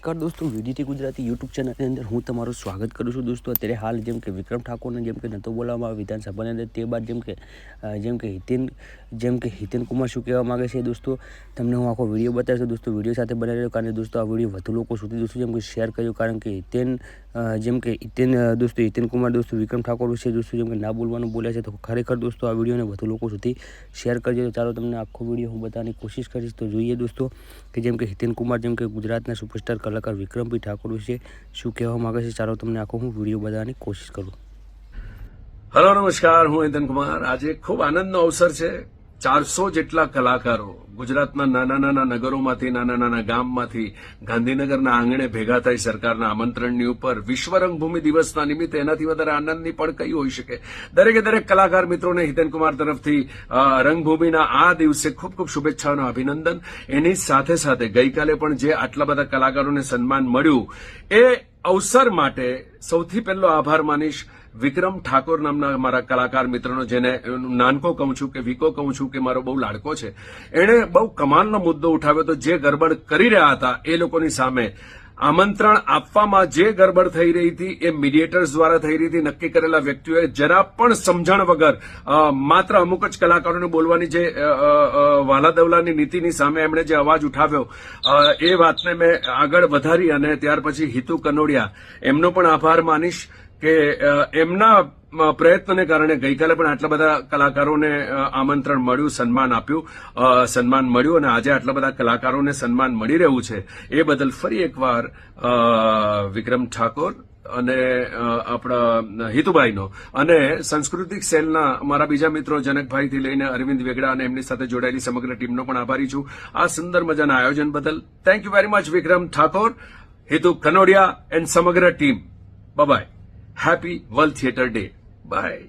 નમસ્કાર દોસ્તો VDT Gujarati YouTube ચેનલની અંદર હું તમારું સ્વાગત કરું છું દોસ્તો. અત્યારે હાલ જેમ કે વિક્રમ ઠાકોરને જેમ કે નહોતો બોલાવવામાં આવે વિધાનસભાની અંદર, તે બાદ જેમ કે જેમ કે હિતેન, જેમ કે હિતેન કુમાર શું કહેવા માગે છે દોસ્તો, તમને હું આખો વીડિયો બતાવીશ. દોસ્તો, વીડિયો સાથે બનાવી રહ્યો કારણ કે દોસ્તો, આ વીડિયો વધુ લોકો સુધી દોસ્તો જેમ કે શેર કર્યો કારણ કે હિતેન જેમ કે હિતેન દોસ્તો, હિતેન કુમાર, દોસ્તો, વિક્રમ ઠાકોર વિશે દોસ્તો જેમ કે ના બોલવાનું બોલ્યા છે, તો ખરેખર દોસ્તો આ વિડીયોને વધુ લોકો સુધી શેર કરજો. તો ચાલો તમને આખો વીડિયો હું બતાવવાની કોશિશ કરીશ. તો જોઈએ દોસ્તો, કે જેમ કે હિતેન કુમાર, જેમ કે ગુજરાતના સુપરસ્ટાર કલાકાર વિક્રમભાઈ ઠાકોર વિશે શું કહેવા માગે છે? ચાલો તમને આખો હું વીડિયો બતાવવાની કોશિશ કરું. હલો, નમસ્કાર. હું હેતન કુમાર. આજે ખૂબ આનંદનો અવસર છે. ચારસો જેટલા કલાકારો ગુજરાતના નાના નાના નગરોમાંથી, નાના નાના ગામમાંથી, ગાંધીનગરના આંગણે ભેગા થઈ સરકારના આમંત્રણની ઉપર વિશ્વ રંગભૂમિ દિવસના નિમિત્તે એનાથી વધારે આનંદની પણ કઈ હોઈ શકે? દરેકે દરેક કલાકાર મિત્રોને હિતેનકુમાર તરફથી રંગભૂમિના આ દિવસે ખૂબ ખૂબ શુભેચ્છાઓનું અભિનંદન. એની સાથે સાથે ગઈકાલે પણ જે આટલા બધા કલાકારોને સન્માન મળ્યું, એ અવસર માટે સૌથી પહેલો આભાર માનીશ વિક્રમ ઠાકોર નામના મારા કલાકાર મિત્રનો, જેને નાનકો કહું છું કે વિકો કહું છું કે મારો બહુ લાડકો છે. એણે બહુ કમાલનો મુદ્દો ઉઠાવ્યો તો જે ગરબડ કરી રહ્યા હતા એ લોકોની સામે આમંત્રણ આપવામાં જે ગરબડ થઈ રહી હતી એ મીડિયેટર્સ દ્વારા થઈ રહી હતી. નક્કી કરેલા વ્યક્તિઓએ જરા પણ સમજણ વગર માત્ર અમુક જ કલાકારોને બોલવાની જે અ, અ, અ, વાલા દવલાની નીતિની સામે એમણે જે અવાજ ઉઠાવ્યો એ વાતને મેં આગળ વધારી અને ત્યાર પછી હિતુ કનોડિયા. એમનો પણ આભાર માનીશ કે એમના પ્રયત્નને કારણે ગઈકાલે પણ આટલા બધા કલાકારોને આમંત્રણ મળ્યું, સન્માન આપ્યું. સન્માન મળ્યું અને આજે આટલા બધા કલાકારોને સન્માન મળી રહ્યું છે. એ બદલ ફરી એકવાર વિક્રમ ઠાકોર અને આપણા હિતુભાઈનો અને સાંસ્કૃતિક સેલના મારા બીજા મિત્રો જનકભાઈથી લઈને અરવિંદ વેગડા અને એમની સાથે જોડાયેલી સમગ્ર ટીમનો પણ આભારી છું. આ સુંદર મજાના આયોજન બદલ thank you very much Vikram Thakor, Hitu Kanodia and સમગ્ર team. Bye happy world theatre day bye